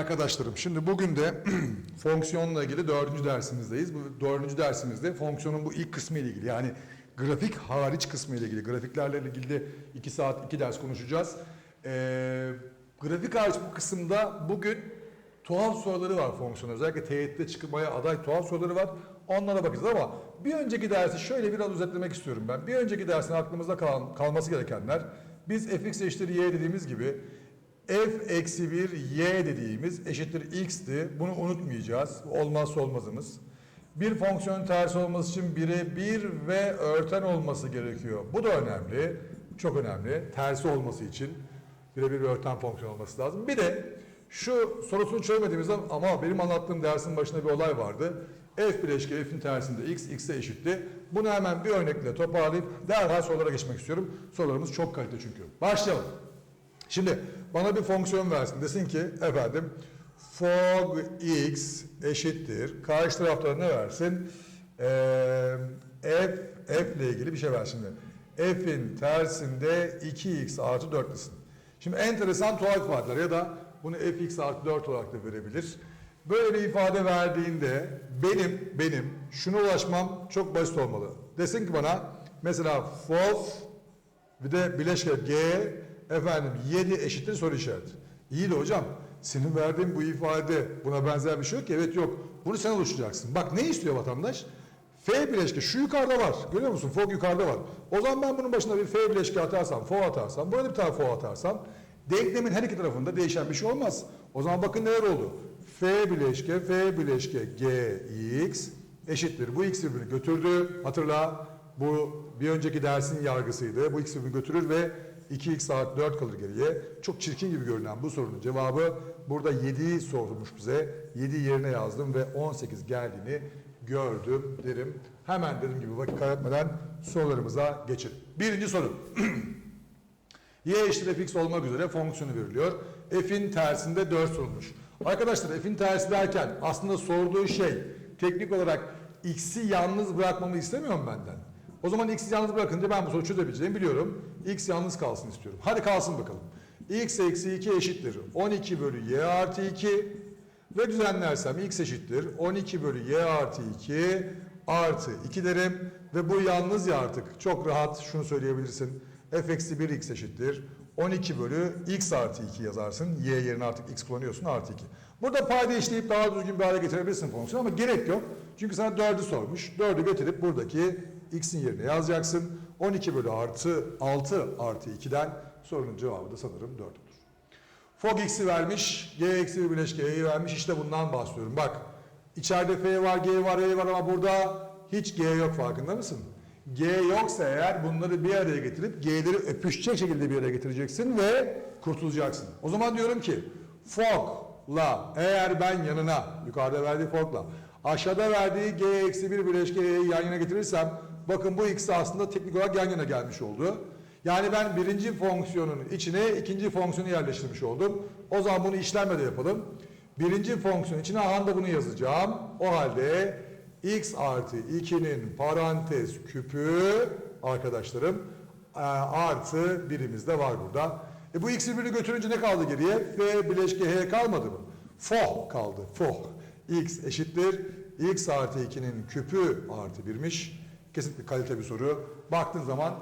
Arkadaşlarım şimdi bugün de fonksiyonla ilgili dördüncü dersimizdeyiz. Bu dördüncü dersimizde fonksiyonun bu ilk kısmı ile ilgili yani grafik hariç kısmı ile ilgili grafiklerle ilgili de iki saat iki ders konuşacağız. Ee, grafik hariç bu kısımda bugün tuhaf soruları var fonksiyonun. Özellikle teğette çıkmaya aday tuhaf soruları var. Onlara bakacağız ama bir önceki dersi şöyle biraz özetlemek istiyorum ben. Bir önceki dersin aklımızda kalan, kalması gerekenler biz fx eşittir y dediğimiz gibi f eksi 1 y dediğimiz eşittir x'ti. Bunu unutmayacağız. Olmazsa olmazımız. Bir fonksiyonun tersi olması için bire bir ve örten olması gerekiyor. Bu da önemli. Çok önemli. Tersi olması için birebir bir örten fonksiyon olması lazım. Bir de şu sorusunu çözmediğimizde ama benim anlattığım dersin başında bir olay vardı. F bileşke f'in tersinde x, x'e eşitti. Bunu hemen bir örnekle toparlayıp derhal sorulara geçmek istiyorum. Sorularımız çok kalite çünkü. Başlayalım. Şimdi bana bir fonksiyon versin. Desin ki efendim fog x eşittir. Karşı tarafta ne versin? Ee, f, f ile ilgili bir şey ver şimdi. f'in tersinde 2x artı 4 desin. Şimdi enteresan tuhaf ifadeler ya da bunu fx artı 4 olarak da verebilir. Böyle bir ifade verdiğinde benim benim şuna ulaşmam çok basit olmalı. Desin ki bana mesela fog bir de bileşke G efendim 7 eşittir soru işareti. İyi de hocam senin verdiğin bu ifade buna benzer bir şey yok ki. Evet yok. Bunu sen oluşturacaksın. Bak ne istiyor vatandaş? F bileşke şu yukarıda var. Görüyor musun? Fog yukarıda var. O zaman ben bunun başına bir F bileşke atarsam, fo atarsam, burada bir tane fo atarsam denklemin her iki tarafında değişen bir şey olmaz. O zaman bakın neler oldu? F bileşke, F bileşke G, X eşittir. Bu X birbirini götürdü. Hatırla bu bir önceki dersin yargısıydı. Bu X birbirini götürür ve 2x artı 4 kalır geriye. Çok çirkin gibi görünen bu sorunun cevabı burada 7'yi sormuş bize. 7 yerine yazdım ve 18 geldiğini gördüm derim. Hemen dediğim gibi vakit kaybetmeden sorularımıza geçelim. Birinci soru. y eşittir fx olmak üzere fonksiyonu veriliyor. f'in tersinde 4 sorulmuş. Arkadaşlar f'in tersi derken aslında sorduğu şey teknik olarak x'i yalnız bırakmamı istemiyor mu benden? O zaman x'i yalnız bırakınca ben bu soruyu çözebileceğimi biliyorum. x yalnız kalsın istiyorum. Hadi kalsın bakalım. x eksi 2 eşittir. 12 bölü y artı 2 ve düzenlersem x eşittir. 12 bölü y artı 2 artı 2 derim. Ve bu yalnız ya artık. Çok rahat şunu söyleyebilirsin. f eksi 1 x eşittir. 12 bölü x artı 2 yazarsın. Y yerine artık x kullanıyorsun artı 2. Burada payda işleyip daha düzgün bir hale getirebilirsin fonksiyonu ama gerek yok. Çünkü sana 4'ü sormuş. 4'ü getirip buradaki x'in yerine yazacaksın. 12 bölü artı 6 artı 2'den sorunun cevabı da sanırım 4 olur. Fog x'i vermiş, g eksi bir bileşke y'yi vermiş. İşte bundan bahsediyorum. Bak içeride f var, g var, y var ama burada hiç g yok farkında mısın? G yoksa eğer bunları bir araya getirip g'leri öpüşecek şekilde bir araya getireceksin ve kurtulacaksın. O zaman diyorum ki fog'la eğer ben yanına yukarıda verdiği fog'la aşağıda verdiği g eksi bir bileşke y'yi yan yana getirirsem bakın bu ikisi aslında teknik olarak yan yana gelmiş oldu. Yani ben birinci fonksiyonun içine ikinci fonksiyonu yerleştirmiş oldum. O zaman bunu işlemle de yapalım. Birinci fonksiyon içine anda bunu yazacağım. O halde x artı 2'nin parantez küpü arkadaşlarım e, artı birimiz de var burada. E bu x'i birini götürünce ne kaldı geriye? F bileşke h kalmadı mı? Fo kaldı. Fo. x eşittir. x artı 2'nin küpü artı birmiş. Kesinlikle kalite bir soru. Baktığın zaman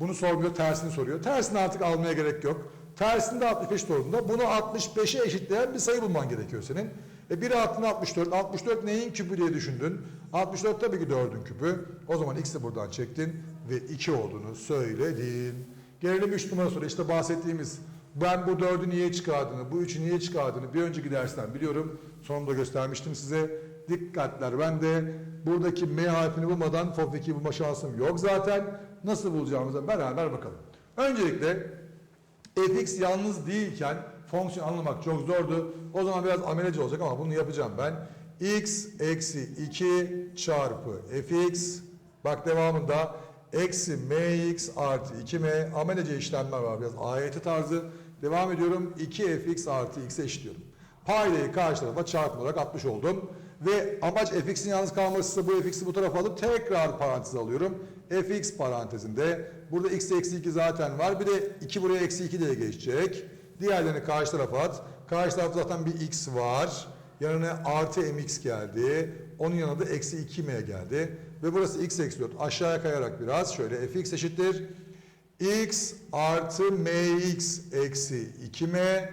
bunu sormuyor, tersini soruyor. Tersini artık almaya gerek yok. Tersinde 65 sorduğunda bunu 65'e eşitleyen bir sayı bulman gerekiyor senin. E biri attın 64. 64 neyin küpü diye düşündün. 64 tabii ki 4'ün küpü. O zaman x'i buradan çektin ve 2 olduğunu söyledin. Gelelim 3 numara soru. İşte bahsettiğimiz ben bu 4'ü niye çıkardığını, bu 3'ü niye çıkardığını bir önceki dersten biliyorum. Sonunda göstermiştim size. Dikkatler ben de buradaki M harfini bulmadan FOB2'yi bulma şansım yok zaten. Nasıl bulacağımıza beraber bakalım. Öncelikle fx yalnız değilken fonksiyon anlamak çok zordu. O zaman biraz ameleci olacak ama bunu yapacağım ben. x eksi 2 çarpı fx bak devamında eksi mx artı 2m amelece işlemler var biraz ayeti tarzı. Devam ediyorum 2 fx artı x'e eşitliyorum. Paydayı karşı tarafa çarpım olarak atmış oldum. Ve amaç fx'in yalnız kalması bu fx'i bu tarafa alıp tekrar parantez alıyorum. fx parantezinde burada x eksi 2 zaten var. Bir de 2 buraya eksi 2 diye geçecek. Diğerlerini karşı tarafa at. Karşı tarafta zaten bir x var. Yanına artı mx geldi. Onun yanına da eksi 2m geldi. Ve burası x eksi 4. Aşağıya kayarak biraz şöyle fx eşittir. x artı mx eksi 2m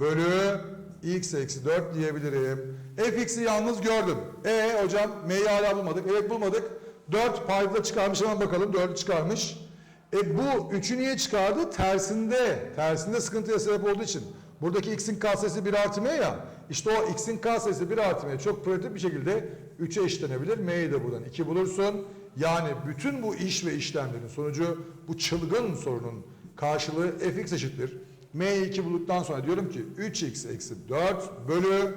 bölü x eksi 4 diyebilirim. fx'i yalnız gördüm. E hocam m'yi hala bulmadık. Evet bulmadık. 4 payda çıkarmış hemen bakalım. 4'ü çıkarmış. E bu 3'ü niye çıkardı? Tersinde. Tersinde sıkıntıya sebep olduğu için. Buradaki x'in k sayısı 1 artı m ya. İşte o x'in k sayısı 1 artı m çok pratik bir şekilde 3'e eşitlenebilir. M'yi de buradan 2 bulursun. Yani bütün bu iş ve işlemlerin sonucu bu çılgın sorunun karşılığı fx eşittir. M'yi 2 bulduktan sonra diyorum ki 3x eksi 4 bölü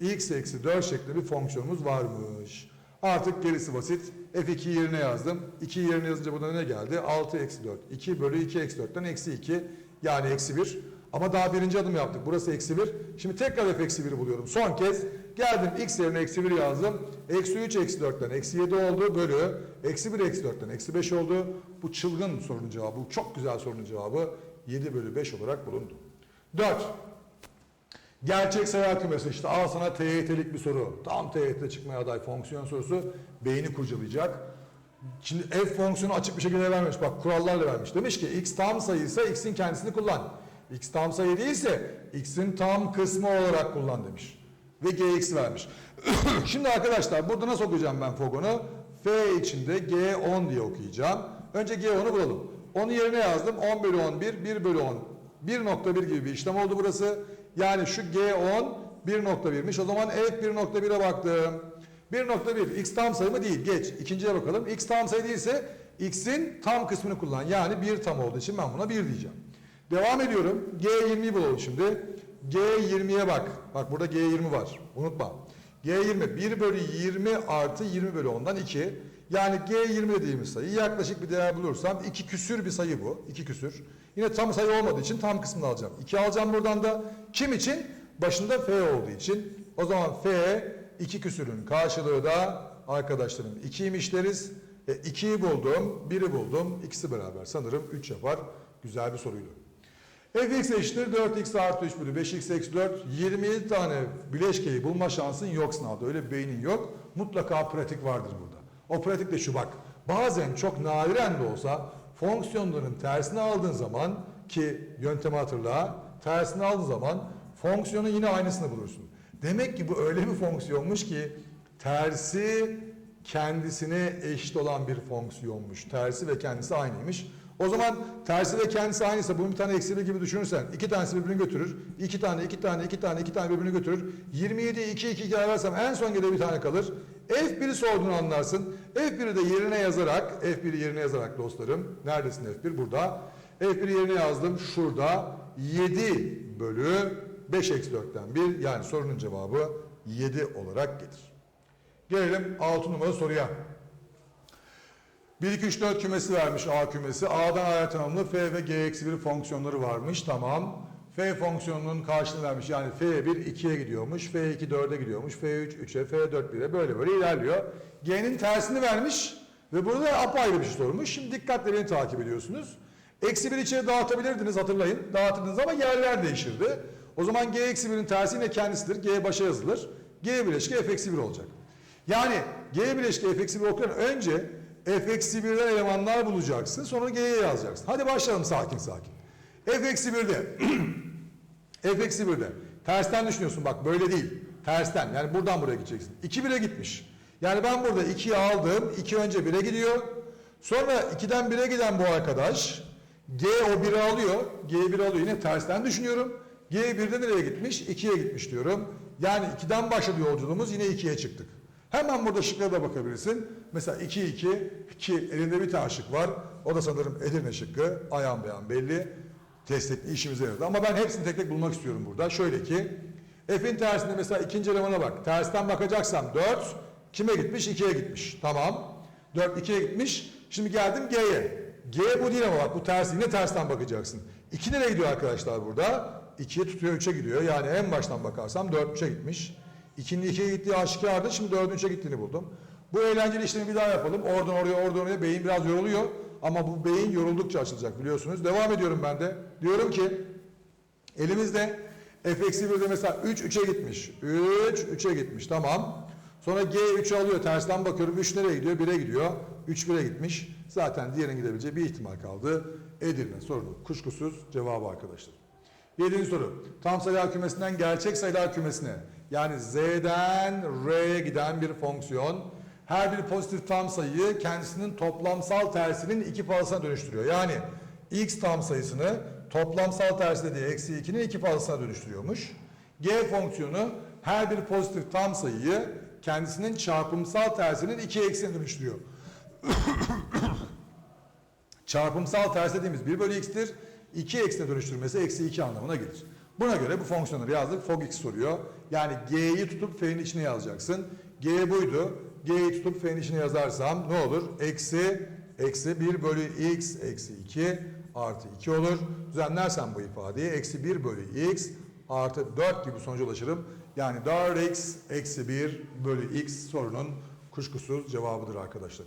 x eksi 4 şeklinde bir fonksiyonumuz varmış. Artık gerisi basit. F2'yi yerine yazdım. 2'yi yerine yazınca burada ne geldi? 6 eksi 4. 2 bölü 2 eksi 4'ten eksi 2 yani eksi 1. Ama daha birinci adım yaptık. Burası eksi 1. Şimdi tekrar f eksi 1'i buluyorum. Son kez geldim x yerine eksi 1 yazdım. Eksi 3 eksi 4'ten eksi 7 oldu bölü. Eksi 1 eksi 4'ten eksi 5 oldu. Bu çılgın sorunun cevabı, bu çok güzel sorunun cevabı 7 bölü 5 olarak bulundu. 4. Gerçek sayı kümesi işte al sana TYT'lik bir soru. Tam TYT'de çıkmaya aday fonksiyon sorusu beyni kurcalayacak. Şimdi f fonksiyonu açık bir şekilde vermemiş. Bak kurallarla vermiş. Demiş ki x tam sayıysa x'in kendisini kullan. x tam sayı değilse x'in tam kısmı olarak kullan demiş. Ve gx vermiş. Şimdi arkadaşlar burada nasıl okuyacağım ben fogonu? f içinde g10 diye okuyacağım. Önce g10'u bulalım. Onu yerine yazdım. 10 bölü 11, 1 bölü 10. 1.1 gibi bir işlem oldu burası. Yani şu G10 1.1'miş. O zaman F 1.1'e baktım. 1.1 x tam sayı mı değil. Geç. İkinciye bakalım. X tam sayı değilse x'in tam kısmını kullan. Yani 1 tam olduğu için ben buna 1 diyeceğim. Devam ediyorum. G20'yi bulalım şimdi. G20'ye bak. Bak burada G20 var. Unutma. G20 1 bölü 20 artı 20 bölü 10'dan 2. Yani G20 dediğimiz sayı yaklaşık bir değer bulursam 2 küsür bir sayı bu. 2 küsür. Yine tam sayı olmadığı için tam kısmını alacağım. 2 alacağım buradan da. Kim için? Başında F olduğu için. O zaman F 2 küsürün karşılığı da arkadaşlarım 2'ymiş deriz. E, 2'yi buldum, 1'i buldum. İkisi beraber sanırım 3 yapar. Güzel bir soruydu. fx eşittir 4x artı 3 bölü 5x eksi 4. 27 tane bileşkeyi bulma şansın yok sınavda. Öyle bir beynin yok. Mutlaka pratik vardır burada. O pratik de şu bak. Bazen çok nadiren de olsa fonksiyonların tersini aldığın zaman ki yöntemi hatırla. Tersini aldığın zaman fonksiyonun yine aynısını bulursun. Demek ki bu öyle bir fonksiyonmuş ki tersi kendisine eşit olan bir fonksiyonmuş. Tersi ve kendisi aynıymış. O zaman tersi ve kendisi aynıysa bunu bir tane eksi bir gibi düşünürsen iki tanesi birbirini götürür. iki tane, iki tane, iki tane, iki tane birbirini götürür. 27'yi 2, 2, 2 versem en son geriye bir tane kalır. F1'i sorduğunu anlarsın. F1'i de yerine yazarak, F1'i yerine yazarak dostlarım. Neredesin F1? Burada. F1'i yerine yazdım. Şurada 7 bölü 5 eksi 4'ten 1 yani sorunun cevabı 7 olarak gelir. Gelelim 6 numaralı soruya. 1, 2, 3, 4 kümesi vermiş A kümesi. A'dan A'ya tanımlı F ve G eksi 1 fonksiyonları varmış. Tamam. F fonksiyonunun karşılığını vermiş. Yani F1 2'ye gidiyormuş. F2 4'e gidiyormuş. F3 3'e. F4 1'e. Böyle böyle ilerliyor. G'nin tersini vermiş. Ve burada apayrı bir şey sormuş. Şimdi dikkatle beni takip ediyorsunuz. Eksi 1 içeri dağıtabilirdiniz hatırlayın. Dağıtırdınız ama yerler değişirdi. O zaman G eksi 1'in tersi yine kendisidir. G başa yazılır. G bileşki F eksi 1 olacak. Yani G bileşki F eksi 1 okurken önce F eksi 1'den elemanlar bulacaksın. Sonra G'ye yazacaksın. Hadi başlayalım sakin sakin. F eksi 1'de F eksi 1'de tersten düşünüyorsun bak böyle değil. Tersten yani buradan buraya gideceksin. 2 1'e gitmiş. Yani ben burada 2'yi aldım. 2 önce 1'e gidiyor. Sonra 2'den 1'e giden bu arkadaş G o 1'i alıyor. G 1'i alıyor. Yine tersten düşünüyorum. G 1'de nereye gitmiş? 2'ye gitmiş diyorum. Yani 2'den başladı yolculuğumuz yine 2'ye çıktık. Hemen burada şıklara da bakabilirsin. Mesela 2 2 ki elinde bir tane şık var. O da sanırım Edirne şıkkı. Ayan beyan belli. Test ettiği işimize yaradı. Ama ben hepsini tek tek bulmak istiyorum burada. Şöyle ki F'in tersinde mesela ikinci elemana bak. Tersten bakacaksam 4 kime gitmiş? 2'ye gitmiş. Tamam. 4 2'ye gitmiş. Şimdi geldim G'ye. G bu değil ama bak bu ters yine tersten bakacaksın. 2 nereye gidiyor arkadaşlar burada? 2'ye tutuyor 3'e gidiyor. Yani en baştan bakarsam 4 3'e gitmiş. 2'nin 2'ye gittiği aşikardı. Şimdi 4'ün 3'e gittiğini buldum. Bu eğlenceli işlemi bir daha yapalım. Oradan oraya oradan oraya beyin biraz yoruluyor. Ama bu beyin yoruldukça açılacak biliyorsunuz. Devam ediyorum ben de. Diyorum ki elimizde f eksi 1'de mesela 3 3'e gitmiş. 3 3'e gitmiş tamam. Sonra g 3'ü alıyor tersten bakıyorum 3 nereye gidiyor 1'e gidiyor. 3 1'e gitmiş. Zaten diğerinin gidebileceği bir ihtimal kaldı. Edirne sorunu kuşkusuz cevabı arkadaşlar. Yedinci soru. Tam sayılar kümesinden gerçek sayılar kümesine yani z'den r'ye giden bir fonksiyon her bir pozitif tam sayıyı kendisinin toplamsal tersinin iki fazlasına dönüştürüyor. Yani x tam sayısını toplamsal tersi dediği eksi 2'nin iki fazlasına dönüştürüyormuş. G fonksiyonu her bir pozitif tam sayıyı kendisinin çarpımsal tersinin iki eksiğine dönüştürüyor. Çarpımsal ters dediğimiz 1 bölü x'tir. 2 eksine dönüştürmesi eksi 2 anlamına gelir. Buna göre bu fonksiyonları yazdık. Fog x soruyor. Yani g'yi tutup f'nin içine yazacaksın. g buydu. G'yi tutup f'nin içine yazarsam ne olur? Eksi, eksi 1 bölü x eksi 2 artı 2 olur. Düzenlersem bu ifadeyi eksi 1 bölü x artı 4 gibi sonuca ulaşırım. Yani 4x eksi 1 bölü x sorunun kuşkusuz cevabıdır arkadaşlar.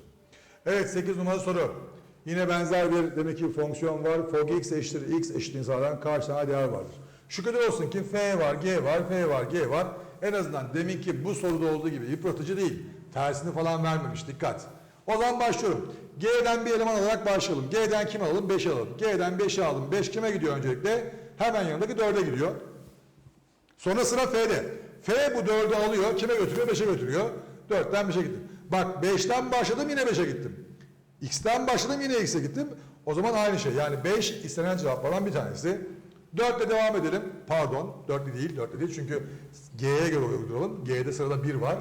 Evet 8 numaralı soru. Yine benzer bir demek ki fonksiyon var. Fog x eşittir x eşitliğini sağlayan kaç tane değer vardır? Şükürler olsun ki f var, g var, f var, g var. En azından demin ki bu soruda olduğu gibi yıpratıcı değil. Tersini falan vermemiş. Dikkat. O zaman başlıyorum. G'den bir eleman alarak başlayalım. G'den kim alalım? 5 alalım. G'den 5'i aldım. 5 kime gidiyor öncelikle? Hemen yanındaki 4'e gidiyor. Sonra sıra F'de. F bu 4'ü alıyor. Kime götürüyor? 5'e götürüyor. 4'ten 5'e gittim. Bak 5'ten başladım yine 5'e gittim. X'ten başladım yine X'e gittim. O zaman aynı şey. Yani 5 istenen cevaplardan bir tanesi. 4 ile devam edelim. Pardon 4 değil 4 değil çünkü G'ye göre uyduralım. G'de sırada 1 var.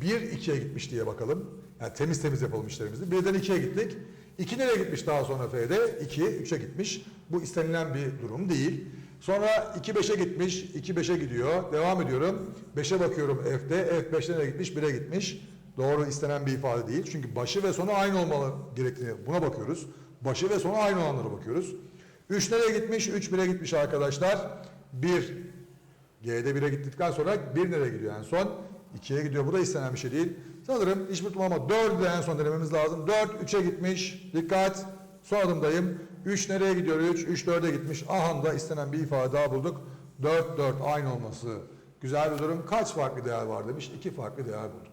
1 2'ye gitmiş diye bakalım. Yani temiz temiz yapalım işlerimizi. 1'den 2'ye gittik. 2 nereye gitmiş daha sonra F'de? 2 3'e gitmiş. Bu istenilen bir durum değil. Sonra 2 5'e gitmiş. 2 5'e gidiyor. Devam ediyorum. 5'e bakıyorum F'de. F 5'te nereye gitmiş? 1'e gitmiş. Doğru istenen bir ifade değil. Çünkü başı ve sonu aynı olmalı gerektiğini buna bakıyoruz. Başı ve sonu aynı olanlara bakıyoruz. 3 nereye gitmiş? 3 1'e gitmiş arkadaşlar. 1 G'de 1'e gittikten sonra 1 nereye gidiyor en son? 2'ye gidiyor. Bu da istenen bir şey değil. Sanırım hiçbir tutma ama 4'ü de en son denememiz lazım. 4 3'e gitmiş. Dikkat. Son adımdayım. 3 nereye gidiyor? 3 3 4'e gitmiş. Aha da istenen bir ifade daha bulduk. 4 4 aynı olması güzel bir durum. Kaç farklı değer var demiş. 2 farklı değer bulduk.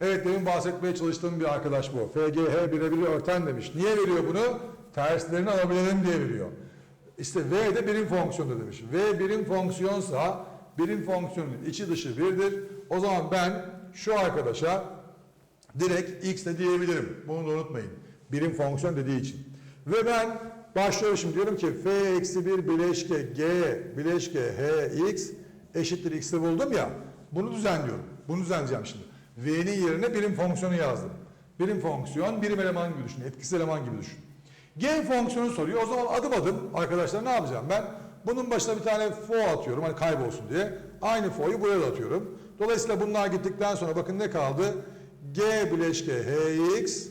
Evet demin bahsetmeye çalıştığım bir arkadaş bu. FGH birebir örten demiş. Niye veriyor bunu? Terslerini alabilelim diye veriyor. İşte V de birim fonksiyonu demiş. V birim fonksiyonsa birim fonksiyonun içi dışı birdir. O zaman ben şu arkadaşa direkt x de diyebilirim. Bunu da unutmayın. Birim fonksiyon dediği için. Ve ben başlıyorum şimdi diyorum ki f eksi 1 bileşke g bileşke h x eşittir x'i buldum ya. Bunu düzenliyorum. Bunu düzenleyeceğim şimdi. V'nin yerine birim fonksiyonu yazdım. Birim fonksiyon birim eleman gibi düşün. Etkisiz eleman gibi düşün. G fonksiyonu soruyor. O zaman adım adım arkadaşlar ne yapacağım ben? Bunun başına bir tane fo atıyorum hani kaybolsun diye. Aynı fo'yu buraya da atıyorum. Dolayısıyla bunlar gittikten sonra bakın ne kaldı? G bileşke hx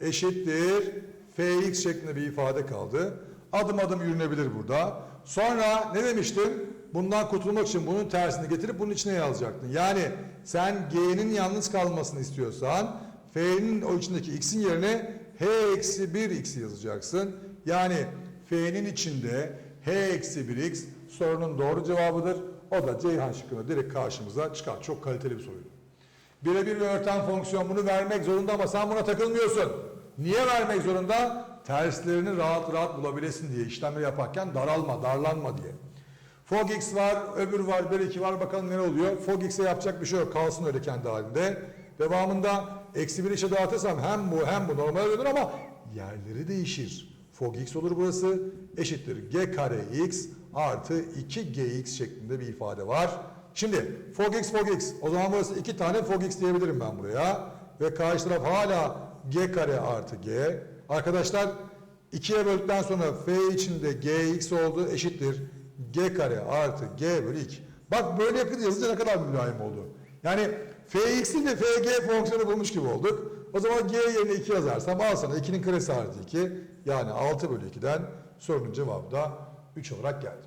eşittir fx şeklinde bir ifade kaldı. Adım adım yürünebilir burada. Sonra ne demiştim? Bundan kurtulmak için bunun tersini getirip bunun içine yazacaktın. Yani sen g'nin yalnız kalmasını istiyorsan f'nin o içindeki x'in yerine h eksi 1 x yazacaksın. Yani f'nin içinde h eksi 1 x sorunun doğru cevabıdır. O da Ceyhan şıkkında direkt karşımıza çıkar. Çok kaliteli bir soruydu. Birebir ve örten fonksiyon bunu vermek zorunda ama sen buna takılmıyorsun. Niye vermek zorunda? Terslerini rahat rahat bulabilesin diye işlemleri yaparken daralma, darlanma diye. Fog x var, öbür var, bir iki var bakalım ne oluyor. Fog x'e yapacak bir şey yok. Kalsın öyle kendi halinde. Devamında eksi bir işe dağıtırsam hem bu hem bu normale dönür ama yerleri değişir. Fog x olur burası. Eşittir g kare x artı 2gx şeklinde bir ifade var. Şimdi fog x fog x. O zaman burası iki tane fog x diyebilirim ben buraya. Ve karşı taraf hala g kare artı g. Arkadaşlar 2'ye böldükten sonra f içinde gx oldu eşittir g kare artı g bölü 2. Bak böyle yapınca yazınca ne kadar mülayim oldu. Yani fx'i de fg fonksiyonu bulmuş gibi olduk. O zaman g yerine 2 yazarsam al sana 2'nin karesi artı 2 yani 6 bölü 2'den sorunun cevabı da 3 olarak geldi.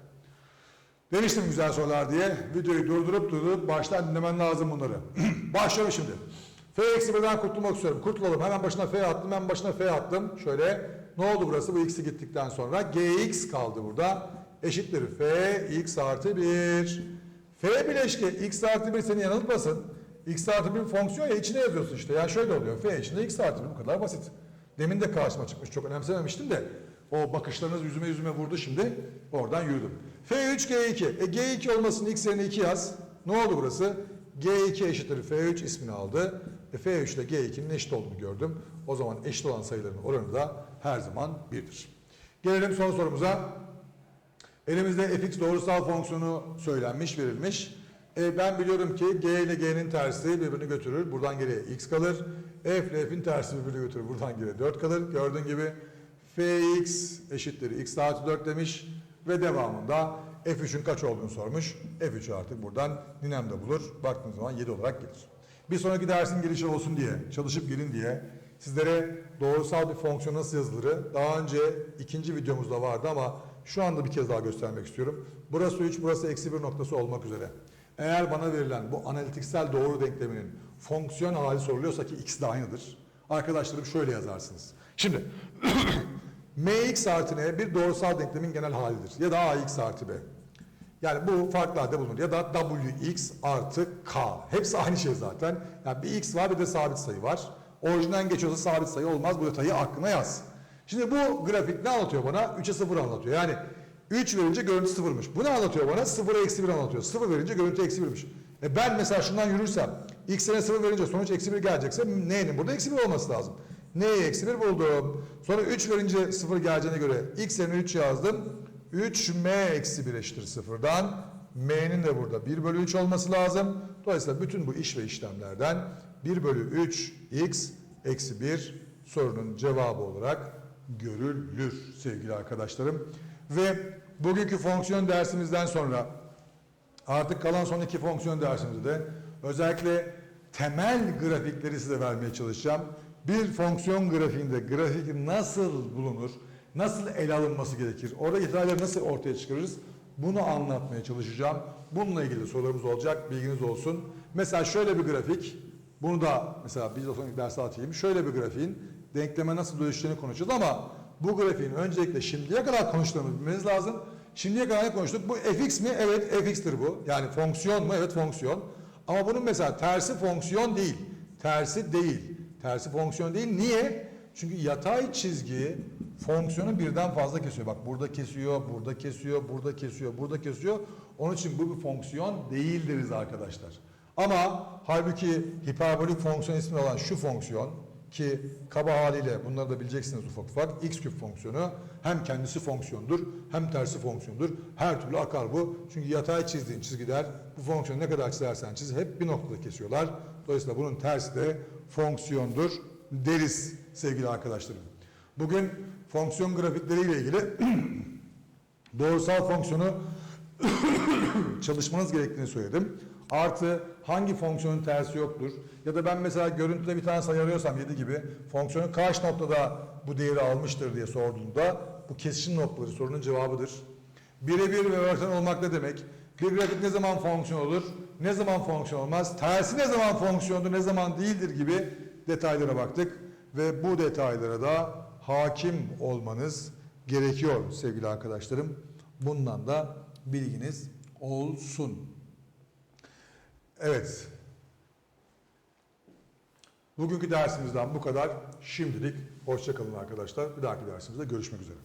Demiştim güzel sorular diye. Videoyu durdurup durdurup baştan dinlemen lazım bunları. Başlıyorum şimdi. F eksi birden kurtulmak istiyorum. Kurtulalım. Hemen başına F attım. Hemen başına F attım. Şöyle. Ne oldu burası? Bu x'i gittikten sonra. Gx kaldı burada. eşittir f x artı 1. F bileşke x artı 1 seni yanıltmasın. x artı 1 fonksiyon ya içine yazıyorsun işte. Yani şöyle oluyor. F içinde x artı 1 bu kadar basit. Demin de karşıma çıkmış. Çok önemsememiştim de. O bakışlarınız yüzüme yüzüme vurdu şimdi. Oradan yürüdüm. F3 G2. E G2 olmasın x yerine 2 yaz. Ne oldu burası? G2 eşittir F3 ismini aldı. E F3 ile G2'nin eşit olduğunu gördüm. O zaman eşit olan sayıların oranı da her zaman 1'dir. Gelelim son sorumuza. Elimizde fx doğrusal fonksiyonu söylenmiş, verilmiş. E, ben biliyorum ki g ile g'nin tersi birbirini götürür. Buradan geriye x kalır. f ile f'in tersi birbirini götürür. Buradan geriye 4 kalır. Gördüğün gibi fx eşittir x artı 4 demiş. Ve devamında f3'ün kaç olduğunu sormuş. f3'ü artık buradan ninemde bulur. Baktığınız zaman 7 olarak gelir. Bir sonraki dersin gelişi olsun diye, çalışıp gelin diye sizlere doğrusal bir fonksiyon nasıl yazılırı daha önce ikinci videomuzda vardı ama şu anda bir kez daha göstermek istiyorum. Burası 3, burası eksi 1 noktası olmak üzere. Eğer bana verilen bu analitiksel doğru denkleminin fonksiyon hali soruluyorsa ki x de aynıdır. Arkadaşlarım şöyle yazarsınız. Şimdi mx artı n bir doğrusal denklemin genel halidir. Ya da ax artı b. Yani bu farklı halde bulunur. Ya da wx artı k. Hepsi aynı şey zaten. Yani bir x var bir de sabit sayı var. Orijinden geçiyorsa sabit sayı olmaz. Bu detayı aklına yaz. Şimdi bu grafik ne anlatıyor bana? 3'e 0 anlatıyor. Yani 3 verince görüntü sıfırmış. Bu ne anlatıyor bana? 0'a eksi 1 anlatıyor. 0 verince görüntü eksi 1'miş. E ben mesela şundan yürürsem x'e 0 verince sonuç eksi 1 gelecekse n'nin burada eksi 1 olması lazım. N'ye eksi 1 buldum. Sonra 3 verince 0 geleceğine göre x yerine 3 yazdım. 3m eksi 1 eşittir sıfırdan. M'nin de burada 1 bölü 3 olması lazım. Dolayısıyla bütün bu iş ve işlemlerden 1 bölü 3 x eksi 1 sorunun cevabı olarak görülür sevgili arkadaşlarım. Ve bugünkü fonksiyon dersimizden sonra artık kalan son iki fonksiyon dersimizde de özellikle temel grafikleri size vermeye çalışacağım. Bir fonksiyon grafiğinde grafik nasıl bulunur, nasıl ele alınması gerekir, orada detayları nasıl ortaya çıkarırız bunu anlatmaya çalışacağım. Bununla ilgili sorularımız olacak, bilginiz olsun. Mesela şöyle bir grafik, bunu da mesela bir sonraki derse atayım. Şöyle bir grafiğin denkleme nasıl dönüşeceğini konuşacağız ama bu grafiğin öncelikle şimdiye kadar konuştuğumuzu bilmeniz lazım. Şimdiye kadar ne konuştuk? Bu fx mi? Evet fx'tir bu. Yani fonksiyon mu? Evet fonksiyon. Ama bunun mesela tersi fonksiyon değil. Tersi değil. Tersi fonksiyon değil. Niye? Çünkü yatay çizgi fonksiyonu birden fazla kesiyor. Bak burada kesiyor, burada kesiyor, burada kesiyor, burada kesiyor. Onun için bu bir fonksiyon değildiriz arkadaşlar. Ama halbuki hiperbolik fonksiyon ismi olan şu fonksiyon ki kaba haliyle bunları da bileceksiniz ufak ufak x küp fonksiyonu hem kendisi fonksiyondur hem tersi fonksiyondur. Her türlü akar bu. Çünkü yatay çizdiğin çizgiler bu fonksiyonu ne kadar çizersen çiz hep bir noktada kesiyorlar. Dolayısıyla bunun tersi de fonksiyondur deriz sevgili arkadaşlarım. Bugün fonksiyon grafikleriyle ilgili doğrusal fonksiyonu çalışmanız gerektiğini söyledim. Artı hangi fonksiyonun tersi yoktur? Ya da ben mesela görüntüde bir tane sayı arıyorsam 7 gibi fonksiyonun kaç noktada bu değeri almıştır diye sorduğunda bu kesişim noktaları sorunun cevabıdır. Birebir ve örten olmak ne demek? Bir grafik ne zaman fonksiyon olur? Ne zaman fonksiyon olmaz? Tersi ne zaman fonksiyondur, ne zaman değildir gibi detaylara baktık. Ve bu detaylara da hakim olmanız gerekiyor sevgili arkadaşlarım. Bundan da bilginiz olsun. Evet. Bugünkü dersimizden bu kadar. Şimdilik hoşçakalın arkadaşlar. Bir dahaki dersimizde görüşmek üzere.